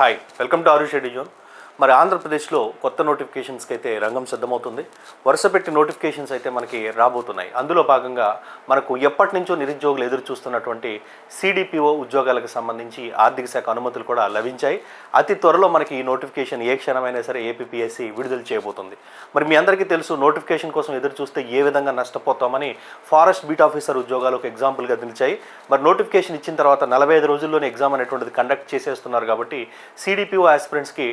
Hi welcome to Aarush zone మరి ఆంధ్రప్రదేశ్లో కొత్త నోటిఫికేషన్స్కి అయితే రంగం సిద్ధమవుతుంది. వరుసపెట్టి నోటిఫికేషన్స్ అయితే మనకి రాబోతున్నాయి. అందులో భాగంగా మనకు ఎప్పటి నుంచో నిరుద్యోగులు ఎదురు చూస్తున్నటువంటి సిడిపిఓ ఉద్యోగాలకు సంబంధించి ఆర్థిక శాఖ అనుమతులు కూడా లభించాయి. అతి త్వరలో మనకి ఈ నోటిఫికేషన్ ఏ క్షణమైనా సరే ఏపీఎస్సి విడుదల చేయబోతుంది. మరి మీ అందరికీ తెలుసు నోటిఫికేషన్ కోసం ఎదురు చూస్తే ఏ విధంగా నష్టపోతామని ఫారెస్ట్ బీట్ ఆఫీసర్ ఉద్యోగాలు ఒక ఎగ్జాంపుల్గా నిలిచాయి. మరి నోటిఫికేషన్ ఇచ్చిన తర్వాత నలభై ఐదు రోజుల్లోనే ఎగ్జామ్ అనేటువంటిది కండక్ట్ చేసేస్తున్నారు కాబట్టి సిడిపిఓ ఆస్పిరెంట్స్కి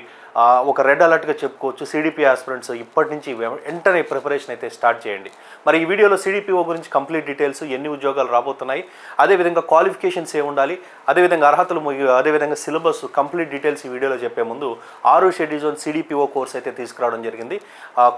ఒక రెడ్ అలర్ట్గా చెప్పుకోవచ్చు. సిడిపి ఆస్పిరెంట్స్ ఇప్పటి నుంచి వెంటనే ప్రిపరేషన్ అయితే స్టార్ట్ చేయండి. మరి ఈ వీడియోలో సిడిపిఓ గురించి కంప్లీట్ డీటెయిల్స్ ఎన్ని ఉద్యోగాలు రాబోతున్నాయి అదేవిధంగా క్వాలిఫికేషన్స్ ఏ ఉండాలి అదేవిధంగా అర్హతలు మరియు అదేవిధంగా సిలబస్ కంప్లీట్ డీటెయిల్స్ ఈ వీడియోలో చెప్పే ముందు ఆరు షెడ్యూజోన్ సిడిపిఓ కోర్స్ అయితే తీసుకురావడం జరిగింది.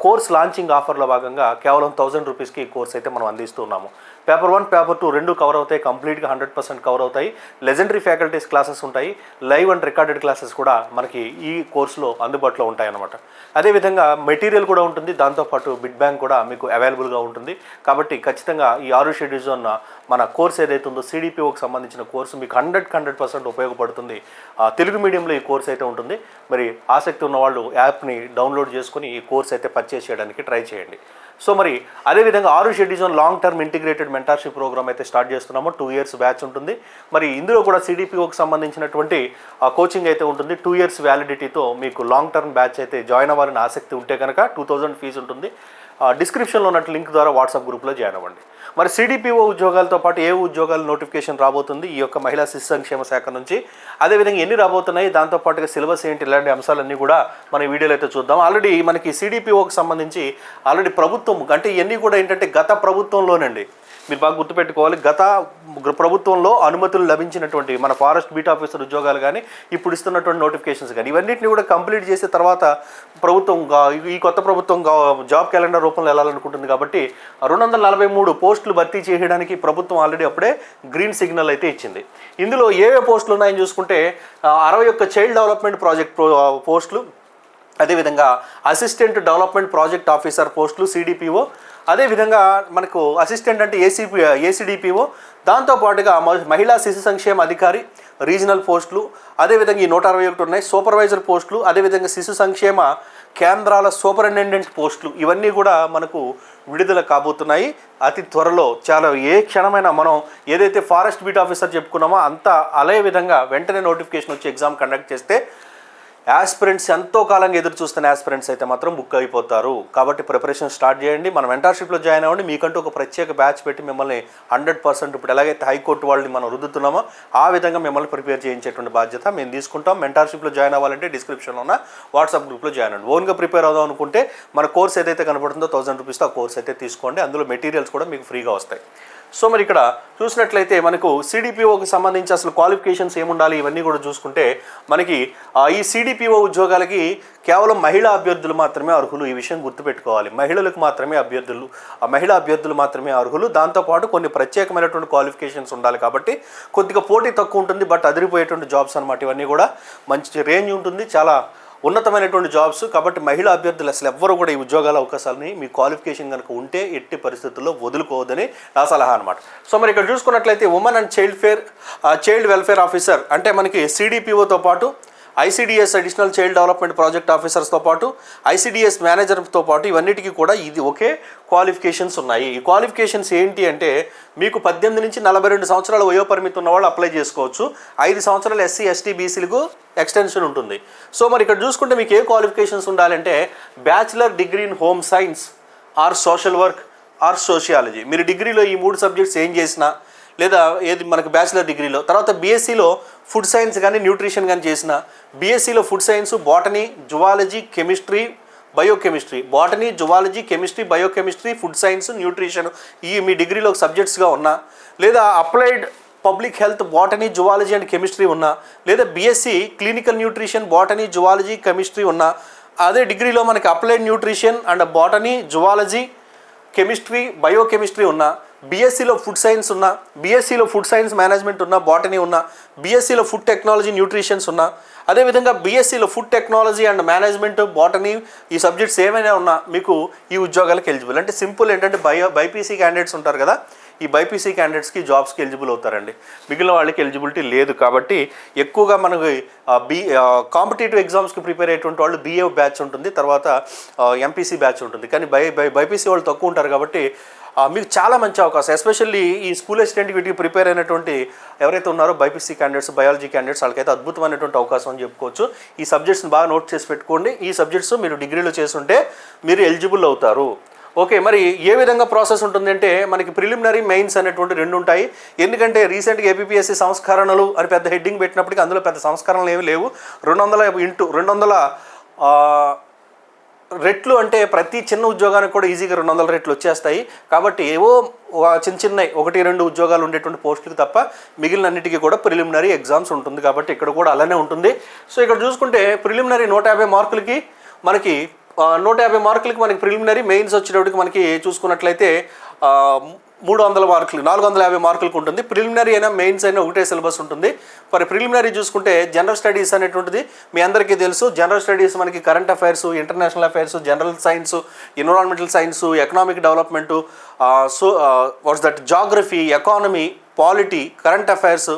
కోర్స్ లాంచింగ్ ఆఫర్లో భాగంగా కేవలం థౌజండ్ రూపీస్కి ఈ కోర్స్ అయితే మనం అందిస్తున్నాము పేపర్ వన్ పేపర్ టూ రెండు కవర్ అవుతాయి కంప్లీట్గా హండ్రెడ్ పర్సెంట్ కవర్ అవుతాయి. లెజెండరీ ఫ్యాకల్టీస్ క్లాసెస్ ఉంటాయి. లైవ్ అండ్ రికార్డెడ్ క్లాసెస్ కూడా మనకి ఈ కోర్సులో అందుబాటులో ఉంటాయి అన్నమాట అదేవిధంగా మెటీరియల్ కూడా ఉంటుంది. దాంతోపాటు బిడ్ బ్యాంక్ కూడా మీకు అవైలబుల్గా ఉంటుంది. కాబట్టి ఖచ్చితంగా ఈ ఆరు షెడ్యూల్ జోన్ మన కోర్స్ ఏదైతే ఉందో సిడిపిఓకి సంబంధించిన కోర్సు మీకు హండ్రెడ్ హండ్రెడ్ పర్సెంట్ ఉపయోగపడుతుంది. ఆ, తెలుగు మీడియంలో ఈ కోర్స్ అయితే ఉంటుంది. మరి ఆసక్తి ఉన్న వాళ్ళు యాప్ని డౌన్లోడ్ చేసుకుని ఈ కోర్స్ అయితే పర్చేస్ చేయడానికి ట్రై చేయండి. సో మరి అదేవిధంగా ఆరు షెడ్యూజన్ long term integrated mentorship programme అయితే స్టార్ట్ చేస్తున్నాము. టూ ఇయర్స్ బ్యాచ్ ఉంటుంది. మరి ఇందులో కూడా సిడిపిఓకి సంబంధించినటువంటి కోచింగ్ అయితే ఉంటుంది. టూ ఇయర్స్ వ్యాలిడిటీతో మీకు లాంగ్ టర్మ్ బ్యాచ్ అయితే జాయిన్ అవ్వాలని ఆసక్తి ఉంటే కనుక టూ థౌజండ్ ఫీజు ఉంటుంది. డిస్క్రిప్షన్లో ఉన్నట్టు లింక్ ద్వారా వాట్సాప్ గ్రూప్లో జాయిన్ అవ్వండి. మరి సిడిపిఓ ఉద్యోగాలతో పాటు ఏ ఉద్యోగాల నోటిఫికేషన్ రాబోతుంది? ఈ యొక్క మహిళా శిశు సంక్షేమ శాఖ నుంచి. అదేవిధంగా ఎన్ని రాబోతున్నాయి? దాంతో పాటుగా సిలబస్ ఏంటి? ఇలాంటి అంశాలన్నీ కూడా మన వీడియోలో అయితే చూద్దాం. ఆల్రెడీ మనకి సిడిపిఓకి సంబంధించి ఆల్రెడీ ప్రభుత్వం అంటే ఇవన్నీ కూడా ఏంటంటే గత ప్రభుత్వంలోనండి. మీరు బాగా గుర్తుపెట్టుకోవాలి. గత ప్రభుత్వంలో అనుమతులు లభించినటువంటి మన ఫారెస్ట్ బీట్ ఆఫీసర్ ఉద్యోగాలు కానీ ఇప్పుడు ఇస్తున్నటువంటి నోటిఫికేషన్స్ కానీ ఇవన్నింటిని కూడా కంప్లీట్ చేసిన తర్వాత ప్రభుత్వం ఈ కొత్త ప్రభుత్వం జాబ్ క్యాలెండర్ రూపంలో వెళ్ళాలనుకుంటుంది కాబట్టి రెండు వందల నలభై మూడు పోస్టులు భర్తీ చేయడానికి ప్రభుత్వం ఆల్రెడీ అప్పుడే గ్రీన్ సిగ్నల్ అయితే ఇచ్చింది. ఇందులో ఏవే పోస్టులు ఉన్నాయని చూసుకుంటే అరవై ఒక్క చైల్డ్ డెవలప్మెంట్ ప్రాజెక్ట్ పోస్టులు అదేవిధంగా అసిస్టెంట్ డెవలప్మెంట్ ప్రాజెక్ట్ ఆఫీసర్ పోస్టులు సిడిపిఓ అదేవిధంగా మనకు అసిస్టెంట్ అంటే ఏసీపీ ఏసీడిపిఓ దాంతోపాటుగా మహిళా శిశు సంక్షేమ అధికారి రీజనల్ పోస్టులు అదేవిధంగా ఈ నూట అరవై ఒకటి ఉన్నాయి సూపర్వైజర్ పోస్టులు అదేవిధంగా శిశు సంక్షేమ కేంద్రాల సూపరింటెండెంట్ పోస్టులు ఇవన్నీ కూడా మనకు విడుదల కాబోతున్నాయి. అతి త్వరలో చాలా ఏ క్షణమైనా మనం ఏదైతే ఫారెస్ట్ బీట్ ఆఫీసర్ చెప్పుకున్నామో అంతా అదే విధంగా వెంటనే నోటిఫికేషన్ వచ్చి ఎగ్జామ్ కండక్ట్ చేస్తే యాస్పిరెంట్స్ ఎంతో కాలంగా ఎదురు చూస్తున్న యాస్పిరెంట్స్ అయితే మాత్రం బుక్ అయిపోతారు. కాబట్టి ప్రిపరేషన్ స్టార్ట్ చేయండి. మనం మెంటర్షిప్లో జాయిన్ అవ్వండి. మీకంటూ ఒక ప్రత్యేక బ్యాచ్ పెట్టి మిమ్మల్ని హండ్రెడ్ పర్సెంట్ ఇప్పుడు ఎలాగైతే హైకోర్టు వాళ్ళని మనం రుద్దుతున్నామో ఆ విధంగా మిమ్మల్ని ప్రిపేర్ చేయించేటువంటి బాధ్యత మేము తీసుకుంటాం. మెంటర్షిప్లో జాయిన్ అవ్వాలంటే డిస్క్రిప్షన్లో ఉన్న వాట్సాప్ గ్రూప్లో జాయిన్ అవ్వండి. ఓన్గా ప్రిపేర్ అవుదాం అనుకుంటే మన కోర్స్ ఏదైతే కనబడుతుందో థౌసండ్ రూపీస్తో ఆ కోర్స్ అయితే తీసుకోండి. అందులో మెటీరియల్స్ కూడా మీకు ఫ్రీగా వస్తాయి. సో మరి ఇక్కడ చూసినట్లయితే మనకు సిడిపిఓకి సంబంధించి అసలు క్వాలిఫికేషన్స్ ఏముండాలి ఇవన్నీ కూడా చూసుకుంటే మనకి ఈ సిడిపిఓ ఉద్యోగాలకి కేవలం మహిళా అభ్యర్థులు మాత్రమే అర్హులు ఈ విషయం గుర్తుపెట్టుకోవాలి. మహిళలకు మాత్రమే అభ్యర్థులు ఆ మహిళా అభ్యర్థులు మాత్రమే అర్హులు. దాంతోపాటు కొన్ని ప్రత్యేకమైనటువంటి క్వాలిఫికేషన్స్ ఉండాలి కాబట్టి కొద్దిగా పోటీ తక్కువ ఉంటుంది బట్ అదిరిపోయేటువంటి జాబ్స్ అనమాట ఇవన్నీ కూడా మంచి రేంజ్ ఉంటుంది చాలా ఉన్నతమైనటువంటి జాబ్స్ కాబట్టి మహిళా అభ్యర్థులు అసలు ఎవ్వరు కూడా ఈ ఉద్యోగాల అవకాశాలని మీ క్వాలిఫికేషన్ కనుక ఉంటే ఎట్టి పరిస్థితుల్లో వదులుకోవద్దని నా సలహా అనమాట సో మరి ఇక్కడ చూసుకున్నట్లయితే women and child fare child welfare officer అంటే మనకి సిడిపిఓతో పాటు ICDS additional child development project ఆఫీసర్స్తో పాటు ఐసీడీఎస్ మేనేజర్తో పాటు ఇవన్నిటికీ కూడా ఇది ఒకే క్వాలిఫికేషన్స్ ఉన్నాయి. ఈ క్వాలిఫికేషన్స్ ఏంటి అంటే మీకు పద్దెనిమిది నుంచి నలభై రెండు సంవత్సరాల వయోపరిమితి ఉన్న వాళ్ళు అప్లై చేసుకోవచ్చు. ఐదు సంవత్సరాలు ఎస్సీ ఎస్టీ బీసీలకు ఎక్స్టెన్షన్ ఉంటుంది. సో మరి ఇక్కడ చూసుకుంటే మీకు ఏ క్వాలిఫికేషన్స్ ఉండాలంటే bachelor degree in home science or social work or sociology. మీరు డిగ్రీలో ఈ మూడు సబ్జెక్ట్స్ ఏం చేసినా లేదా ఏది మనకు బ్యాచిలర్ డిగ్రీలో తర్వాత బీఎస్సీలో ఫుడ్ సైన్స్ కానీ న్యూట్రిషన్ కానీ చేసిన బీఎస్సీలో food science botany zoology chemistry biochemistry botany zoology chemistry biochemistry food science nutrition ఈ మీ డిగ్రీలో సబ్జెక్ట్స్గా ఉన్నా లేదా applied public health botany zoology and chemistry ఉన్నా లేదా BSc clinical nutrition botany zoology chemistry ఉన్నా అదే డిగ్రీలో మనకి applied nutrition and botany zoology chemistry biochemistry ఉన్నా బీఎస్సీలో ఫుడ్ సైన్స్ ఉన్న బీఎస్సీలో ఫుడ్ సైన్స్ మేనేజ్మెంట్ ఉన్న బాటనీ ఉన్నా బీఎస్సీలో ఫుడ్ టెక్నాలజీ న్యూట్రిషన్స్ ఉన్నా అదేవిధంగా బీఎస్సీలో food technology and management botany ఈ సబ్జెక్ట్స్ ఏమైనా ఉన్నా మీకు ఈ ఉద్యోగాలకు ఎలిజిబుల్ అంటే సింపుల్ ఏంటంటే బయో బైపీసీ క్యాండిడేట్స్ ఉంటారు కదా ఈ బైపీసీ క్యాండిడేట్స్కి జాబ్స్కి ఎలిజిబుల్ అవుతారండి. మిగిలిన వాళ్ళకి ఎలిజిబిలిటీ లేదు కాబట్టి ఎక్కువగా మనకి బీ కాంపిటేటివ్ ఎగ్జామ్స్కి ప్రిపేర్ అయ్యేటువంటి వాళ్ళు బీఏ బ్యాచ్ ఉంటుంది తర్వాత ఎంపీసీ బ్యాచ్ ఉంటుంది. కానీ బై బై బైపీసీ వాళ్ళు తక్కువ ఉంటారు కాబట్టి మీకు చాలా మంచి అవకాశం ఎస్పెషల్లీ ఈ స్కూల్ అసిస్టెంట్ వీటికి ప్రిపేర్ అయినటువంటి ఎవరైతే ఉన్నారో బైపీసీ క్యాండిడేట్స్ బయాలజీ క్యాండిడేట్స్ వాళ్ళకైతే అద్భుతమైనటువంటి అవకాశం అని చెప్పుకోవచ్చు. ఈ సబ్జెక్ట్స్ని బాగా నోట్ చేసి పెట్టుకోండి. ఈ సబ్జెక్ట్స్ మీరు డిగ్రీలో చేస్తుంటే మీరు ఎలిజిబుల్ అవుతారు. ఓకే మరి ఏ విధంగా ప్రాసెస్ ఉంటుందంటే మనకి ప్రిలిమినరీ మెయిన్స్ అనేటువంటి రెండు ఉంటాయి. ఎందుకంటే రీసెంట్గా ఏపీఎస్సీ సంస్కరణలు అని పెద్ద హెడ్డింగ్ పెట్టినప్పటికీ అందులో పెద్ద సంస్కరణలు ఏమి లేవు. రెండు వందల ఇంటూ రెండు వందల రెట్లు అంటే ప్రతి చిన్న ఉద్యోగానికి కూడా ఈజీగా రెండు వందల రెట్లు వచ్చేస్తాయి. కాబట్టి ఏవో చిన్న చిన్న ఒకటి రెండు ఉద్యోగాలు ఉండేటువంటి పోస్టులకు తప్ప మిగిలిన అన్నిటికీ కూడా ప్రిలిమినరీ ఎగ్జామ్స్ ఉంటుంది. కాబట్టి ఇక్కడ కూడా అలానే ఉంటుంది. సో ఇక్కడ చూసుకుంటే ప్రిలిమినరీ నూట యాభై మార్కులకి మనకి నూట యాభై మార్కులకి మనకి ప్రిలిమినరీ మెయిన్స్ వచ్చేటప్పటికి మనకి చూసుకున్నట్లయితే మూడు వందల మార్కులు నాలుగు వందల యాభై మార్కులకు ఉంటుంది. ప్రిలిమినరీ అయినా మెయిన్స్ అయినా ఒకటే సిలబస్ ఉంటుంది. మరి ప్రిలిమినరీ చూసుకుంటే జనరల్ స్టడీస్ అనేటువంటిది మీ అందరికీ తెలుసు. జనరల్ స్టడీస్ మనకి current affairs international affairs general science environmental science economic development so what's that geography economy polity current affairs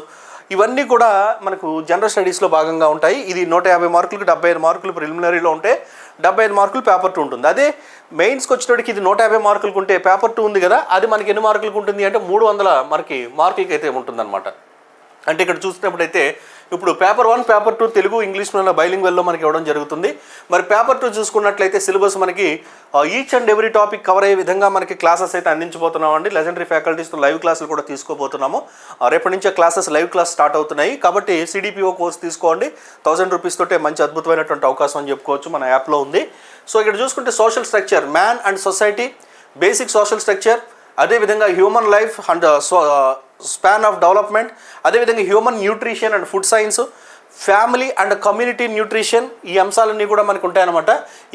ఇవన్నీ కూడా మనకు జనరల్ స్టడీస్లో భాగంగా ఉంటాయి. ఇది నూట యాభై మార్కులకు డెబ్బై ఐదు మార్కులు ప్రిలిమినరీలో ఉంటే డెబ్బై ఐదు మార్కులు పేపర్ టూ ఉంటుంది. అదే మెయిన్స్కి వచ్చేటప్పటికి ఇది నూట యాభై మార్కులకు ఉంటే పేపర్ టూ ఉంది కదా అది మనకి ఎన్ని మార్కులకు ఉంటుంది అంటే మూడు వందల మనకి మార్కులకి అయితే ఉంటుందన్నమాట. అంటే ఇక్కడ చూసినప్పుడైతే ఇప్పుడు paper one paper two Telugu English మీద బైలింగ్ వెల్లో మనకి ఇవ్వడం జరుగుతుంది. మరి పేపర్ టూ చూసుకున్నట్లయితే సిలబస్ మనకి each and every topic cover అయ్యే విధంగా మనకి క్లాసెస్ అయితే అందించబోతున్నాం అండి. లెజెండరీ ఫ్యాకల్టీస్తో లైవ్ క్లాసులు కూడా తీసుకోబోతున్నాము. రేపటి నుంచే క్లాసెస్ లైవ్ క్లాస్ స్టార్ట్ అవుతున్నాయి. కాబట్టి సిడిపిఓ కోర్స్ తీసుకోండి. థౌసండ్ రూపీస్ తోటే మంచి అద్భుతమైనటువంటి అవకాశం అని చెప్పుకోవచ్చు. మన యాప్లో ఉంది. సో ఇక్కడ చూసుకుంటే social structure man and society basic social structure అదేవిధంగా human life and so span of development అదేవిధంగా human nutrition and food science family and community nutrition ఈ అంశాలన్నీ కూడా మనకు ఉంటాయన్నమాట.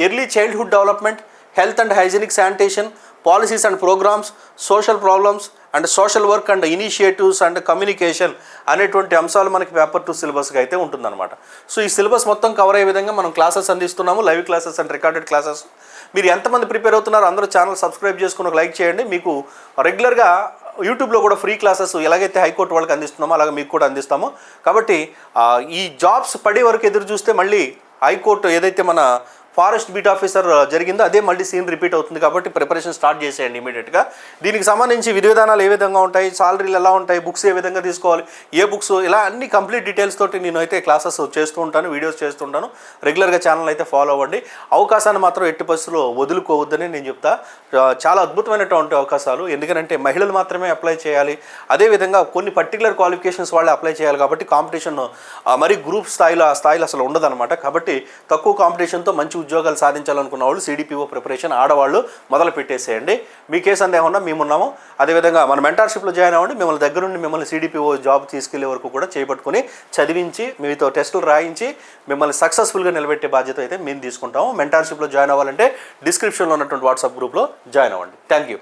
Early childhood development health and hygienic sanitation policies and programmes social problems and social work and initiatives and communication అనేటువంటి అంశాలు మనకి paper two సిలబస్గా అయితే ఉంటుందన్నమాట. సో ఈ సిలబస్ మొత్తం కవర్ అయ్యే విధంగా మనం క్లాసెస్ అందిస్తున్నాము live classes and recorded classes మీరు ఎంతమంది ప్రిపేర్ అవుతున్నారో అందరూ ఛానల్ సబ్స్క్రైబ్ చేసుకుని ఒక లైక్ చేయండి. మీకు రెగ్యులర్గా యూట్యూబ్లో కూడా ఫ్రీ క్లాసెస్ ఎలాగైతే హైకోర్టు వాళ్ళకి అందిస్తున్నామో అలాగే మీకు కూడా అందిస్తాము. కాబట్టి ఈ జాబ్స్ పడే వరకు ఎదురు చూస్తే మళ్ళీ హైకోర్టు ఏదైతే మన ఫారెస్ట్ బీట్ ఆఫీసర్ జరిగిందో అదే మళ్ళీ సీన్ రిపీట్ అవుతుంది కాబట్టి ప్రిపరేషన్ స్టార్ట్ చేసేయండి ఇమీడియట్గా. దీనికి సంబంధించి విధి విధానాలు ఏ విధంగా ఉంటాయి సాలరీలు ఎలా ఉంటాయి బుక్స్ ఏ విధంగా తీసుకోవాలి ఏ బుక్స్ ఇలా అన్ని కంప్లీట్ డీటెయిల్స్ తోటి నేను అయితే క్లాసెస్ చేస్తూ ఉంటాను వీడియోస్ చేస్తుంటాను రెగ్యులర్గా ఛానల్ అయితే ఫాలో అవ్వండి. అవకాశాన్ని మాత్రం ఎట్టి పరిస్థితుల్లో వదులుకోవద్దని నేను చెప్తా. చాలా అద్భుతమైనటువంటి అవకాశాలు. ఎందుకంటే మహిళలు మాత్రమే అప్లై చేయాలి. అదేవిధంగా కొన్ని పర్టికులర్ క్వాలిఫికేషన్స్ వాళ్ళే అప్లై చేయాలి కాబట్టి కాంపిటీషన్ మరి గ్రూప్ స్థాయిలో ఆ స్థాయిలో అసలు ఉండదన్నమాట. కాబట్టి తక్కువ కాంపిటీషన్తో మంచి ఉద్యోగాలు సాధించాలనుకున్న వాళ్ళు సిడిపిఓ ప్రిపరేషన్ ఆడవాళ్ళు మొదలు పెట్టేసేయండి. మీకే సందేహం ఉన్నా మేమున్నాము. అదేవిధంగా మన మెంటార్షిప్లో జాయిన్ అవ్వండి. మిమ్మల్ని దగ్గరుండి మిమ్మల్ని సిడిపిఓ జాబ్ తీసుకెళ్ళే వరకు కూడా చేపట్టుకుని చదివించి మీతో టెస్టులు రాయించి మిమ్మల్ని సక్సెస్ఫుల్గా నిలబెట్టే బాధ్యత అయితే మేము తీసుకుంటాము. మెంటార్షిప్లో జాయిన్ అవ్వాలంటే డిస్క్రిప్షన్లో ఉన్నటువంటి వాట్సాప్ గ్రూప్లో జాయిన్ అవ్వండి. Thank you